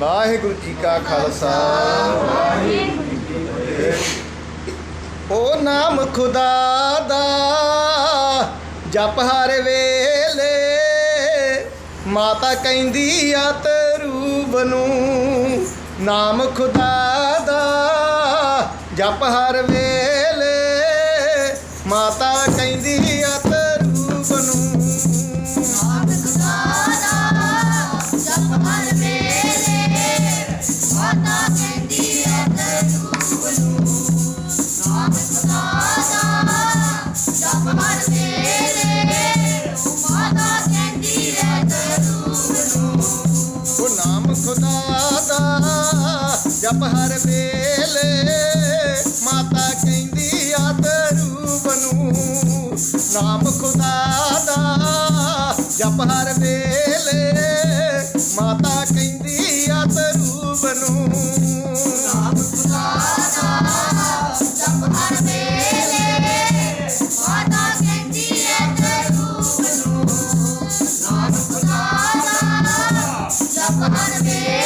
ਵਾਹਿਗੁਰੂ ਜੀ ਕਾ ਖਾਲਸਾ। ਵਾਹਿਗੁਰੂ ਜੀ ਕੀ ਫਤਿਹ ਓ ਨਾਮ ਖੁਦਾ ਦਾ ਜਪ ਹਰ ਵੇਲੇ, ਮਾਤਾ ਕਹਿੰਦੀ ਆ ਤਰੂਬ ਨੂੰ, ਨਾਮ ਖੁਦਾ ਦਾ ਜਪ ਹਰ ਵੇਲੇ। ਸੇਲ ਮਾਤਾ ਕਹਿੰਦੀ ਆ ਤਰੂਬ ਨੂੰ ਨਾਮ ਖੁਦਾ ਦਾ ਜਪ ਹਰ ਵੇਲੇ। ਮਾਤਾ ਕਹਿੰਦੀ ਆ ਤਰੂਬ ਨੂੰ ਨਾਮ ਖੁਦਾ ਦਾ ਜਪ ਹਰ ਵੇਲੇ। ਮਾਤਾ ਕਹਿੰਦੀ ਆ ਤਰੂਬ ਨੂੰ ਨਾਮ ਖੁਦਾ ਦਾ ਜਪ ਹਰ ਵੇਲੇ।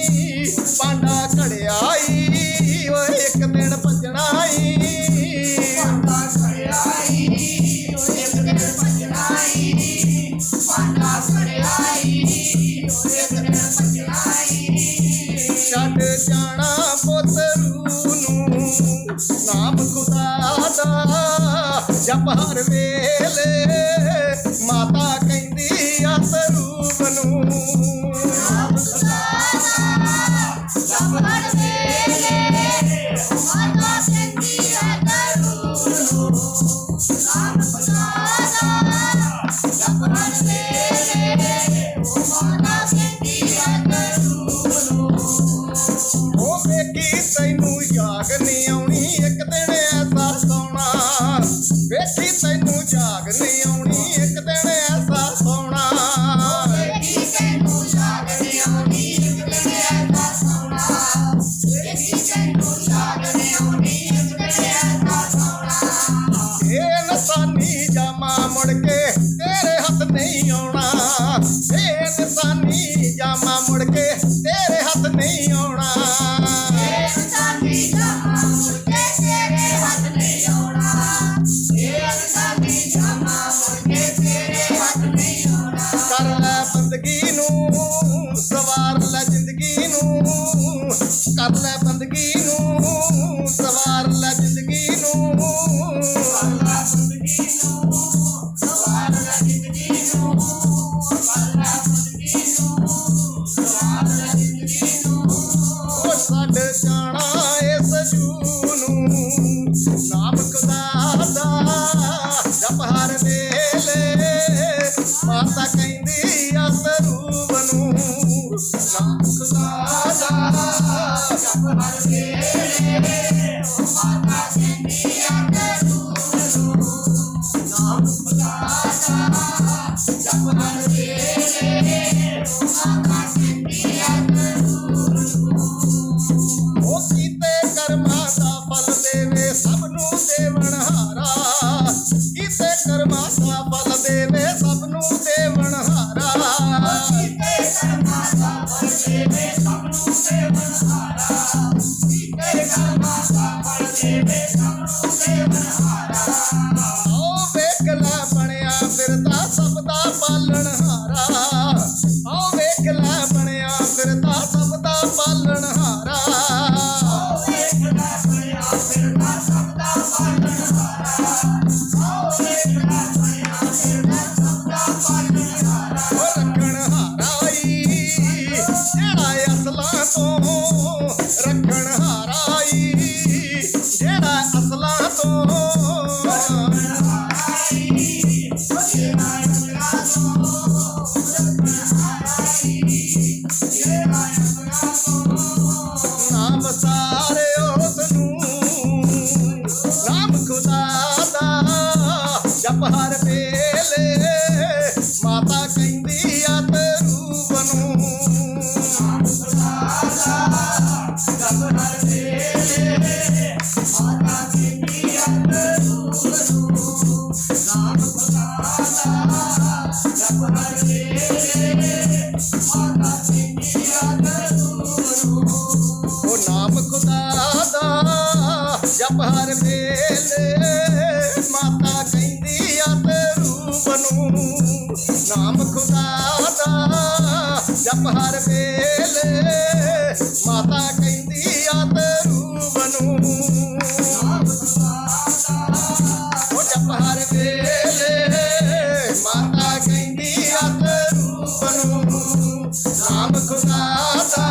ਜਪ ਹਰ ਵੇਲੇ ਮਾਤਾ ਕਹਿੰਦੀ ਅਸ ਰੂਪ ਨੂੰ। ਨਾਮ ਸੁਨਾਰਾ ਜਪ ਹਰ ਵੇਲੇ ਮਾਤਾ ਕਹਿੰਦੀ ਅਸ ਰੂਪ ਨੂੰ। ਨਾਮ ਸੁਨਾਰਾ ਵੇਖਲਾ ਬਣਿਆ ਫਿਰਦਾ ਸਭ ਦਾ ਪਾਲਣ ਹਾਰਾ। ਰੱਖਣ ਹਾਰਾਈ ਜਿਹੜਾ ਅਸਲਾ ਤੋਂ ਰੱਖਣ ਹਾਰਾਈ ਜਿਹੜਾ ਖੁਦਾ ਦਾ ਜਪ ਹਰ ਵੇਲੇ। ਦਾ ਹਰ ਵੇਲੇ ਮਾਤਾ ਕਹਿੰਦੀ ਆ ਤਰੂ ਬਨੂ ਉਹ ਜਪ ਹਰ ਵੇਲੇ ਮਾਤਾ ਕਹਿੰਦੀ ਆ ਤਰੂ ਬਨੂ ਨਾਮ ਖੁਦਾ ਦਾ